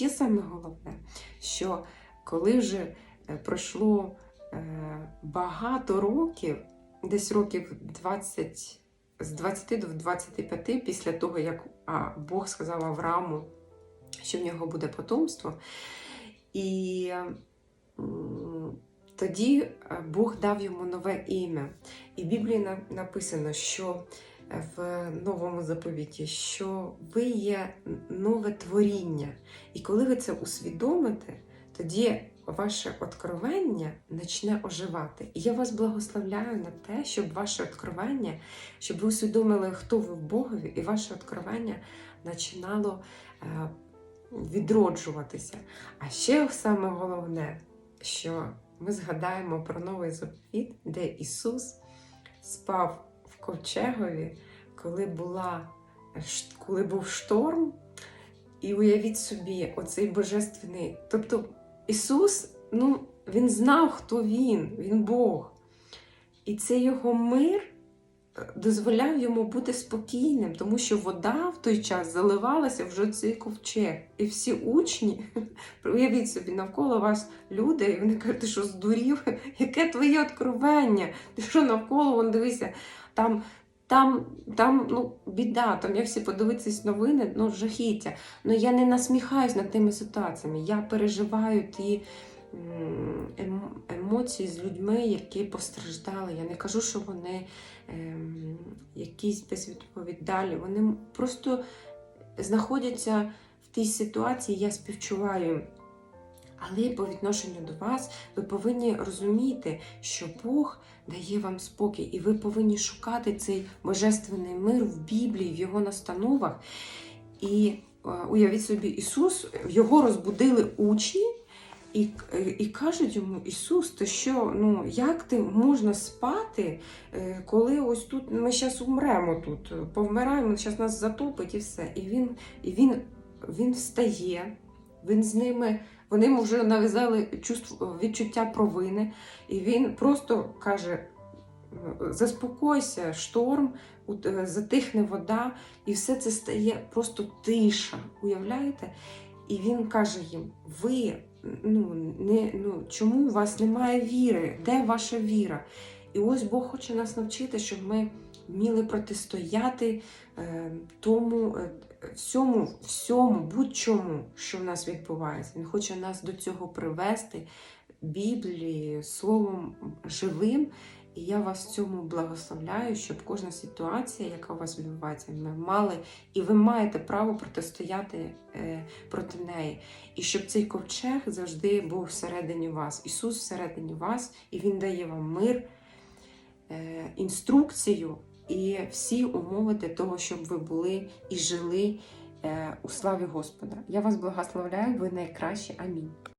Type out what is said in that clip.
ще саме головне, що коли вже е, пройшло е, багато років, десь років 20, з 20 до 25, після того, як Бог сказав Аврааму, що в нього буде потомство, і тоді е, Бог дав йому нове ім'я. І в Біблії написано, що в новому заповіті, що ви є нове творіння. І коли ви це усвідомите, тоді ваше откровення почне оживати. І я вас благословляю на те, щоб ваше откровення, щоб ви усвідомили, хто ви в Богові, і ваше откровення починало е, відроджуватися. А ще саме головне, що ми згадаємо про новий заповіт, де Ісус спав ковчегові, коли, була, коли був шторм. І уявіть собі, оцей божественний. Тобто Ісус, ну, Він знав, хто Він, Він Бог. І цей його мир е, дозволяв йому бути спокійним, тому що вода в той час заливалася вже цей ковчег. І всі учні, уявіть собі, навколо вас люди, і вони кажуть, ти що здурів? Яке твоє откровення? Ти що навколо, вон дивися, там. Там, там ну, біда, там як всі подивитись новини, ну жахіття. Ну я не насміхаюсь над тими ситуаціями. Я переживаю ті ем- емоції з людьми, які постраждали. Я не кажу, що вони ем, якісь безвідповідалі. Вони просто знаходяться в тій ситуації, я співчуваю. Але по відношенню до вас ви повинні розуміти, що Бог дає вам спокій, і ви повинні шукати цей божественний мир в Біблії, в його настановах. І е, уявіть собі, Ісус його розбудили учні. І, і кажуть йому, Ісус, ти що, ну як ти можна спати, е, коли ось тут ми зараз умремо тут, повмираємо, зараз нас затопить і все. І він, і він, він встає, він з ними, вони йому вже нав'язали чувство, відчуття провини, і він просто каже: заспокойся, шторм, е, затихне вода, і все це стає просто тиша. Уявляєте? І він каже їм: ви ну, не, ну, чому у вас немає віри? Де ваша віра? І ось Бог хоче нас навчити, щоб ми вміли протистояти е, тому е, всьому, всьому, будь-чому, що в нас відбувається. Він хоче нас до цього привести Біблією, Словом живим. І я вас в цьому благословляю, щоб кожна ситуація, яка у вас відбувається, ми мали, і ви маєте право протистояти е, проти неї. І щоб цей ковчег завжди був всередині вас. Ісус всередині вас, і Він дає вам мир, е, інструкцію і всі умови для того, щоб ви були і жили е, у славі Господа. Я вас благословляю, ви найкращі. Амінь.